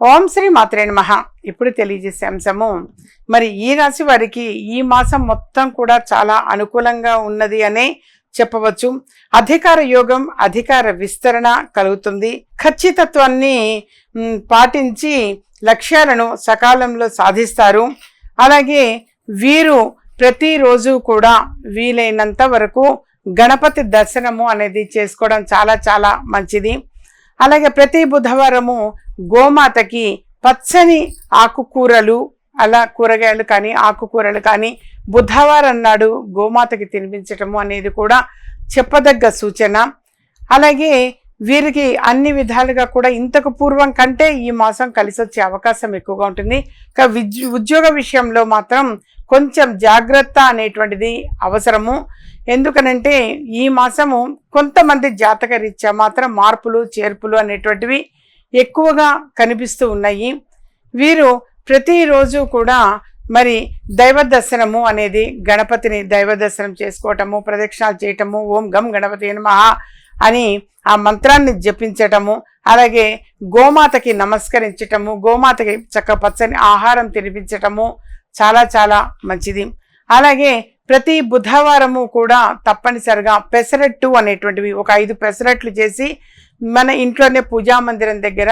ఓం శ్రీ మాత్రే నమః. ఇప్పుడు తెలియజేసే అంశము మరి ఈ రాశి వారికి ఈ మాసం మొత్తం కూడా చాలా అనుకూలంగా ఉన్నది అనే చెప్పవచ్చు. అధికార యోగం అధికార విస్తరణ కలుగుతుంది. ఖచ్చితత్వాన్ని పాటించి లక్ష్యాలను సకాలంలో సాధిస్తారు. అలాగే వీరు ప్రతిరోజు కూడా వీలైనంత వరకు గణపతి దర్శనము అనేది చేసుకోవడం చాలా చాలా మంచిది. అలాగే ప్రతి బుధవారము గోమాతకి పచ్చని ఆకుకూరలు అలా కూరగాయలు కానీ ఆకుకూరలు కానీ బుధవారం నాడు గోమాతకి తినిపించటము అనేది కూడా చెప్పదగ్గ సూచన. అలాగే వీరికి అన్ని విధాలుగా కూడా ఇంతకు పూర్వం కంటే ఈ మాసం కలిసి వచ్చే అవకాశం ఎక్కువగా ఉంటుంది. ఇక విద్య ఉద్యోగ విషయంలో మాత్రం కొంచెం జాగ్రత్త అనేటువంటిది అవసరము. ఎందుకనంటే ఈ మాసము కొంతమంది జాతక రీత్యా మాత్రం మార్పులు చేర్పులు అనేటువంటివి ఎక్కువగా కనిపిస్తూ ఉన్నాయి. వీరు ప్రతిరోజు కూడా మరి దైవ దర్శనము అనేది గణపతిని దైవ దర్శనం చేసుకోవటము ప్రదక్షిణాలు చేయటము ఓం గం గణపతి నమః అని ఆ మంత్రాన్ని జపించటము అలాగే గోమాతకి నమస్కరించటము గోమాతకి చక్క పచ్చని ఆహారం తినిపించటము చాలా చాలా మంచిది. అలాగే ప్రతి బుధవారము కూడా తప్పనిసరిగా పెసరట్టు అనేటువంటివి ఒక ఐదు పెసరట్లు చేసి మన ఇంట్లోనే పూజా మందిరం దగ్గర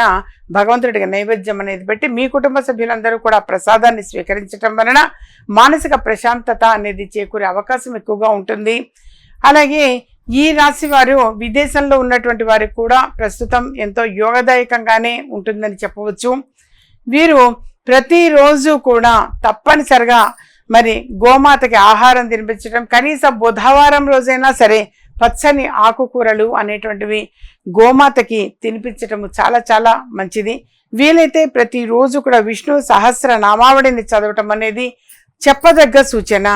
భగవంతుడికి నైవేద్యం అనేది పెట్టి మీ కుటుంబ సభ్యులందరూ కూడా ప్రసాదాన్ని స్వీకరించటం వలన మానసిక ప్రశాంతత అనేది చేకూరే అవకాశం ఎక్కువగా ఉంటుంది. అలాగే ఈ రాశి వారు విదేశంలో ఉన్నటువంటి వారికి కూడా ప్రస్తుతం ఎంతో యోగదాయకంగానే ఉంటుందని చెప్పవచ్చు. వీరు ప్రతిరోజు కూడా తప్పనిసరిగా మరి గోమాతకి ఆహారం తినిపించడం కనీసం బుధవారం రోజైనా సరే పచ్చని ఆకుకూరలు అనేటువంటివి గోమాతకి తినిపించటము చాలా చాలా మంచిది. వీలైతే ప్రతిరోజు కూడా విష్ణు సహస్ర నామావళిని చదవటం అనేది చెప్పదగ్గ సూచన.